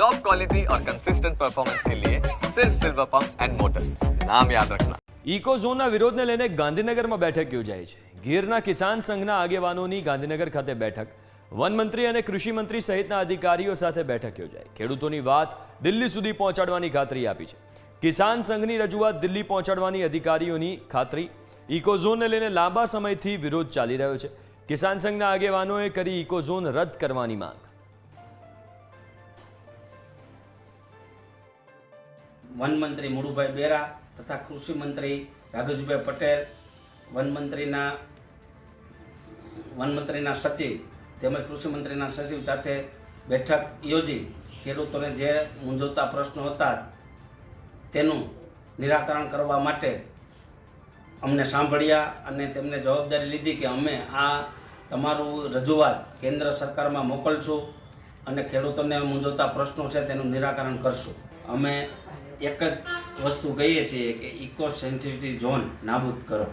Top quality और consistent performance के लिए सिर्फ सिल्वर पंप एंड मोटर्स नाम याद रखना ઇકો ઝોનના વિરોધને લઈને ગાંધીનગરમાં બેઠક યોજાઈ છે ગીરના કિસાન સંઘના આગેવાનોની ગાંધીનગર ખાતે બેઠક વનમંત્રી અને કૃષિ મંત્રી સહિતના અધિકારીઓ સાથે બેઠક યોજાઈ ખેડૂતોની વાત દિલ્હી સુધી પહોંચાડવાની ખાતરી આપી છે કિસાન સંઘની રજૂઆત દિલ્હી પહોંચાડવાની અધિકારીઓની ખાતરી ઇકો ઝોનને લઈને લાંબા સમયથી વિરોધ ચાલી રહ્યો છે કિસાન સંઘના આગેવાનોએ કરી ઇકો ઝોન રદ કરવાની માંગ વનમંત્રી મુળુભાઈ બેરા તથા કૃષિ મંત્રી રાઘુજીભાઈ પટેલ વનમંત્રીના વનમંત્રીના સચિવ તેમજ કૃષિ મંત્રીના સચિવ સાથે બેઠક યોજી ખેડૂતોને જે મૂંઝવતા પ્રશ્નો હતા તેનું નિરાકરણ કરવા માટે અમને સાંભળ્યા અને તેમને જવાબદારી લીધી કે અમે આ તમારું રજૂઆત કેન્દ્ર સરકારમાં મોકલશું અને ખેડૂતોને મૂંઝવતા પ્રશ્નો છે તેનું નિરાકરણ કરશું. અમે એક જ વસ્તુ કહીએ છીએ કે ઇકો સેન્સિટિવ ઝોન નાબૂદ કરો.